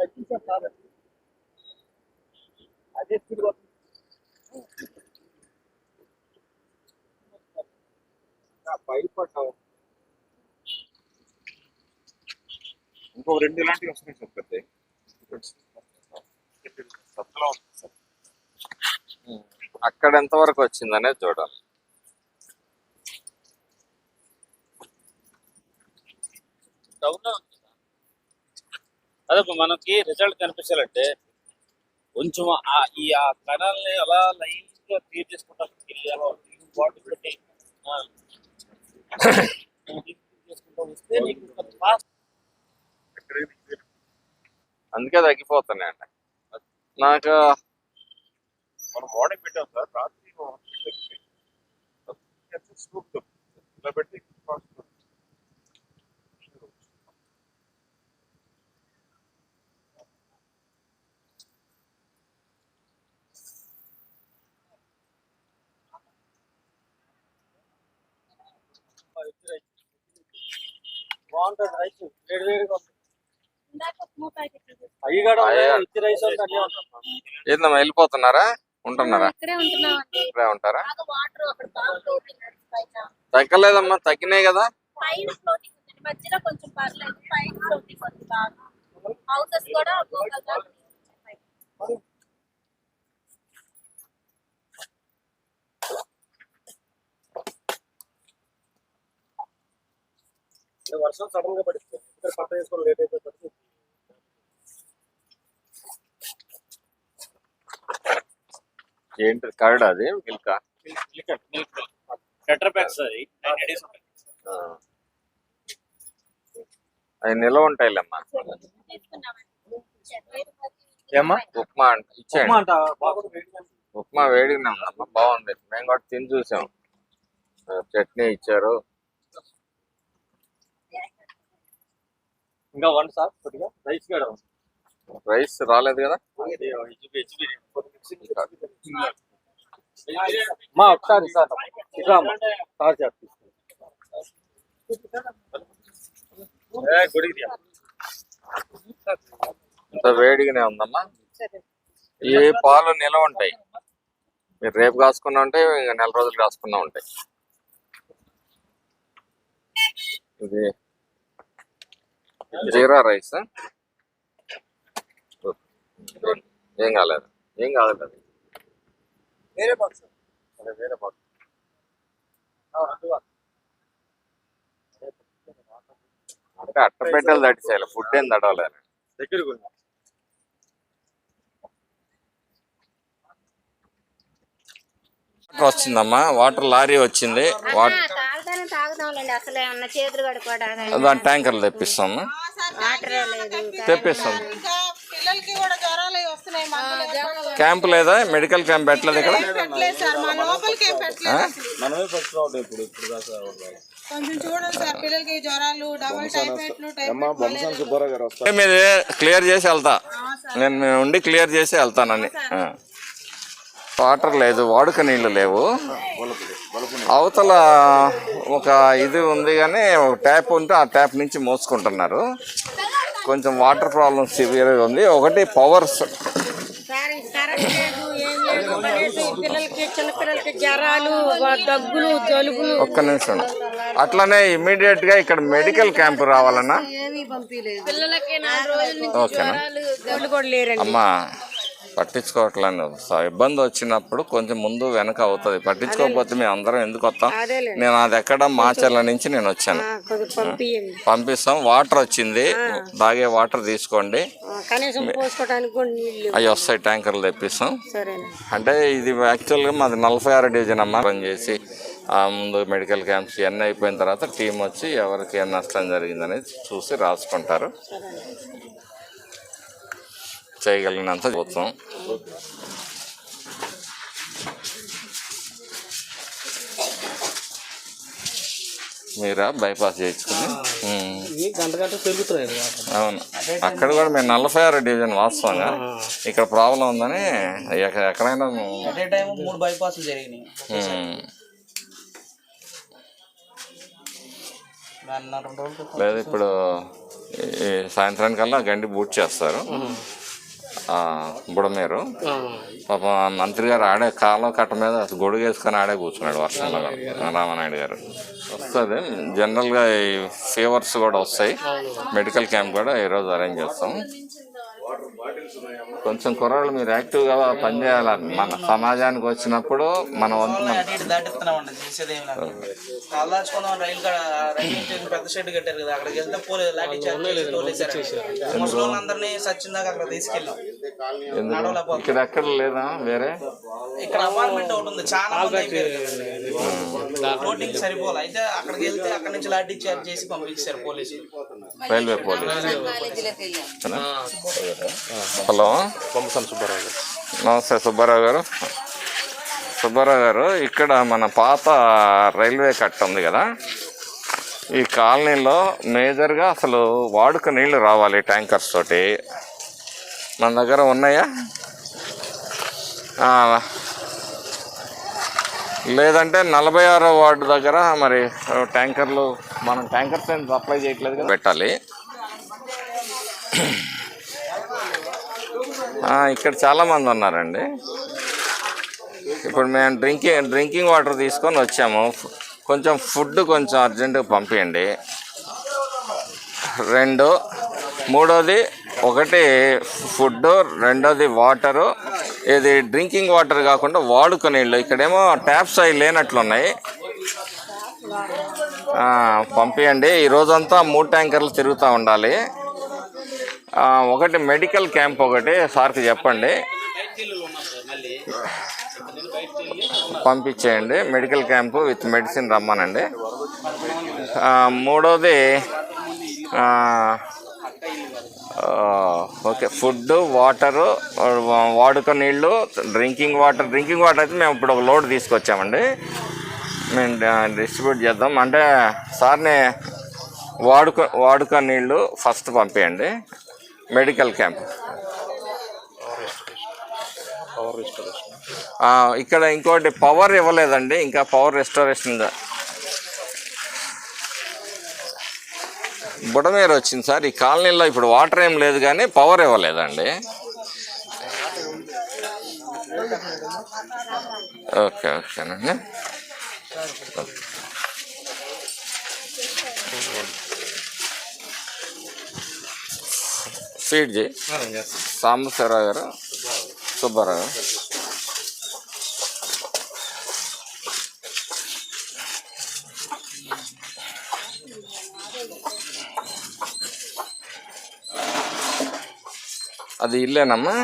తగ్గించాం అదే భయపడ్డావు ఇంకో రెండు ఇలాంటివి వస్తున్నాయి సార్ పెద్ద. సత్తులో ఉంటుంది సార్. అక్కడ ఎంత వరకు వచ్చిందనే చూడాలి. డౌన్ ఉంది. అదే మనకి రిజల్ట్ కనిపించాలంటే కొంచెం ఆ ఈ ఆ కణాలని అలా లైన్గా క్లియర్ చేసుకుంటాం. పెట్టి. fast అందుకే తగ్గిపోతున్నాయి అండి నాకు మనం మార్నింగ్ పెట్టాం సార్. రాత్రి ఇలా పెట్టి బాగుంటుంది రైస్. వేడి వేడిగా. అవి కూడా అయ్యా. ఇచ్చి రైస్ ఏందమ్మా వెళ్ళిపోతున్నారా? ఉంటున్నారా? ఇక్కడే ఉంటారా? తగ్గలేదమ్మా తగ్గినాయి కదా. పైన ఫ్లోటింగ్ ఉంది మధ్యలో కొంచెం పర్లేదు పైన ఫ్లోటింగ్ ఉంది బాగా హౌసెస్ కూడా ఒక్కొక్కగా ఉన్నాయి. వర్షం సడన్గా పడితే ఇక్కడ పంట వేసుకొని లేట్ అయిపోతుంది ఏంటి? కర్డ్ అది? మిల్క్ టెట్రా ప్యాక్స్ అది అవి నిల్వ ఉంటాయిలేమ్మా. ఏమ్మా? ఉప్మా అంటే. ఉప్మా ఇచ్చేయండి. ఉప్మా వేడిగానే బాగుంది. మేము కూడా తిని చూసాం. చట్నీ ఇచ్చారు. ఇంకా వంట సార్ కొద్దిగా. రైస్ కూడా. రైస్ రాలేదు కదా? మా ఒకసారి సార్ ఇట్లా. సార్ గుడికి ఇంత వేడిగానే ఉందమ్మా. ఈ పాలు నిల్వ ఉంటాయి. మీరు రేపు కాసుకున్నా ఉంటే ఇంకా నెల రోజులు కాసుకున్నా ఉంటాయి. ఇది జీరా రైస్. ఏం కాలేదు. ఏం కాలేదు అది. వేరే బాక్స్. అదే వేరే పాలు. అంటే అట్ట పెట్టెలు తడిచేయాలి ఫుడ్ ఏం తడవలేదు దగ్గరకు వాటర్ వచ్చిందమ్మా వాటర్ లారీ వచ్చింది. వాటర్ తాగుదాంలేండి అసలు ఏమన్నా చేతులు కడుక్కోవడానికి. దాని ట్యాంకర్లు తెప్పిస్తాము వాటర్ లేదు తెప్పిస్తాం. ఇంకా పిల్లలకి కూడా జ్వరాలు అవి వస్తున్నాయి మందులు వేసుకోవడం క్యాంప్ లేదా? మెడికల్ క్యాంప్ పెట్టలేదు ఇక్కడ? పెట్టలేదు సార్ మా లోపలికి ఏం పెట్టలేదు. అసలు. మనమే పెట్టుకోవడం ఇప్పుడు ఇప్పుడు దాకా కొంచెం చూడండి సార్ పిల్లలకి జ్వరాలు డబుల్ టైఫాయిడ్లు టైఫాయిడ్ సుబ్బారావు గారు వస్తారు. మీద క్లియర్ చేసి వెళ్తా. నేను ఉండి క్లియర్ చేసి వెళ్తానని. వాటర్ లేదు వాడుక నీళ్ళు లేవు. అవతల ఒక ఇది ఉంది కానీ ఒక ట్యాప్ ఉంటే ఆ ట్యాప్ నుంచి మోసుకుంటున్నారు. కొంచెం వాటర్ ప్రాబ్లం సివియర్గా ఉంది. ఒకటి పవర్ కరెంట్ లేదు ఏం లేదు కనీసం ఈ పిల్లలకి చిన్న పిల్లలకి జ్వరాలు దగ్గులు జలుబులు. ఒక్క నిమిషం. అట్లనే ఇమీడియట్గా ఇక్కడ మెడికల్ క్యాంప్ రావాలన్నా. ఏమీ పంపించలేదు పిల్లలకి నాలుగు రోజుల నుంచి ఓకేనా? వాళ్ళు కూడా లేరండి. అమ్మా. పట్టించుకోవట్లేదు. ఇబ్బంది వచ్చినప్పుడు కొంచెం ముందు వెనక అవుతుంది. పట్టించుకోకపోతే మేము అందరం ఎందుకు వస్తాం? నేను అది ఎక్కడ మాచర్ల నుంచి నేను వచ్చాను. పంపిస్తాం. వాటర్ వచ్చింది. తాగే వాటర్ తీసుకోండి. అవి వస్తాయి ట్యాంకర్లు తెప్పిస్తాం. అంటే ఇది యాక్చువల్గా మాది నలభై ఆరు డివిజన్ అమ్మా. పని చేసి ఆ ముందు మెడికల్ క్యాంప్స్ ఇవన్నీ అయిపోయిన తర్వాత టీం వచ్చి ఎవరికి ఏం నష్టం జరిగిందనేది చూసి రాసుకుంటారు. చేయగలిగినంత చూస్తాం మీరా బైపాస్ చేయించుకుని? అవును. అక్కడ కూడా మేము నలభై ఆరు డివిజన్ వాస్తవంగా. ఇక్కడ ప్రాబ్లం ఉందని ఎక్క- ఎక్కడైనా లేదు ఇప్పుడు సాయంత్రానికల్లా గండి బూట్ చేస్తారు. బుడమేరు. పాపం మంత్రి గారు ఆడే కాలం కట్ట మీద గొడుగు వేసుకొని ఆడే కూర్చున్నాడు వర్షంలో రామనాయుడు గారు. వస్తుంది. జనరల్గా ఈ ఫీవర్స్ కూడా వస్తాయి. మెడికల్ క్యాంప్ కూడా ఈరోజు అరేంజ్ చేస్తాం. కొంచెం కుర్రాళ్ళు మీరు యాక్టివ్గా పనిచేయాలి మన సమాజానికి వచ్చినప్పుడు మన పెద్ద షెడ్ కట్టారు కదా అక్కడికి వెళ్తే పోలే లాఠీ చార్జ్ చేసి తోలేశారు. ముసలోళ్ళందరినీ సచ్చిందాక అక్కడ తీసుకెళ్ళాం. ఇక్కడ ఎక్కడ లేదా వేరే? ఇక్కడ అపార్ట్మెంట్ ఒకటి ఉంది చాలా ఓటింగ్ సరిపోలే. అయితే అక్కడికి వెళ్తే అక్కడ నుంచి లాఠీ చార్జ్ చేసి పంపించారు పోలీసులు. Railway police. హలో. నమస్తే సుబ్బారావు గారు. సుబ్బారావు గారు ఇక్కడ మన పాత రైల్వే కట్ట ఉంది కదా? ఈ కాలనీలో మేజర్గా అసలు వాడుక నీళ్ళు రావాలి ట్యాంకర్స్ తోటి. మన దగ్గర ఉన్నాయా? ఆ, లేదంటే నలభై ఆరో వార్డు దగ్గర మరి ట్యాంకర్లు మనం ట్యాంకర్స్ ఏం సప్లై చేయట్లేదు కదా. పెట్టాలి. ఇక్కడ చాలా మంది ఉన్నారండి. ఇప్పుడు మేము డ్రింకింగ్ డ్రింకింగ్ వాటర్ తీసుకొని వచ్చాము. కొంచెం ఫుడ్ కొంచెం అర్జెంటుగా పంపించండి రెండు మూడోది ఒకటి ఫుడ్ రెండోది వాటరు ఇది డ్రింకింగ్ వాటర్ కాకుండా వాడుకునే నీళ్ళు ఇక్కడేమో ట్యాప్స్ అవి లేనట్లున్నాయి. పంపించండి ఈ రోజంతా మూడు ట్యాంకర్లు తిరుగుతూ ఉండాలి. ఒకటి మెడికల్ క్యాంప్ ఒకటి సార్కి చెప్పండి. పంపించేయండి. మెడికల్ క్యాంపు విత్ మెడిసిన్ రమ్మనండి. మూడోది ఓకే. ఫుడ్ వాటరు వాడుక నీళ్ళు డ్రింకింగ్ వాటర్. డ్రింకింగ్ వాటర్ అయితే మేము ఇప్పుడు ఒక లోడ్ తీసుకొచ్చామండి. మేము డిస్ట్రిబ్యూట్ చేద్దాం. అంటే సార్ని వాడుక వాడుక నీళ్ళు ఫస్ట్ పంపించండి మెడికల్ క్యాంప్. ఇక్కడ ఇంకోటి పవర్ ఇవ్వలేదండి. ఇంకా పవర్ రెస్టారేషన్ బుడమేరు వచ్చింది సార్. ఈ కాలనీలో ఇప్పుడు వాటర్ ఏం లేదు కానీ పవర్ ఇవ్వలేదండి. ఓకే ఓకేనండి. ఫీడ్ చేయి. సాంబశివరావు గారు సుబ్బారావు అది ఇల్లేనమ్మా?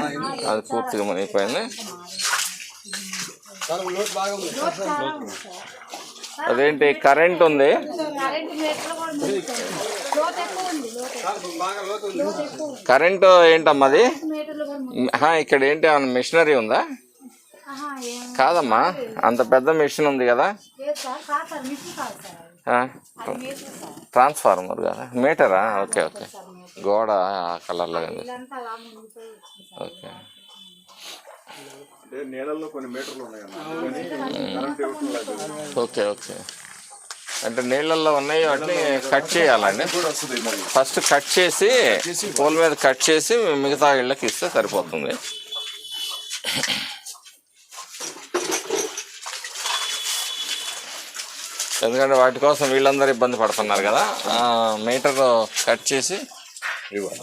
అది పూర్తిగా మునిగిపోయింది. అదేంటి కరెంట్ ఉంది? కరెంట్ ఏంటమ్మా అది? ఇక్కడ ఏంటి ఏమైనా మిషనరీ ఉందా? కాదమ్మా అంత పెద్ద మిషన్ ఉంది కదా. ట్రాన్స్ఫార్మర్ కదా మీటరా? Okay okay. గోడ ఆ కలర్లో ఓకే. Okay okay. అంటే నీళ్ళల్లో ఉన్నాయి వాటిని కట్ చేయాలండి. ఫస్ట్ కట్ చేసి పోల్ మీద కట్ చేసి మిగతా ఇళ్ళకి ఇస్తే సరిపోతుంది. ఎందుకంటే వాటి కోసం వీళ్ళందరూ ఇబ్బంది పడుతున్నారు కదా. ఆ, మీటర్ కట్ చేసి 没有玩。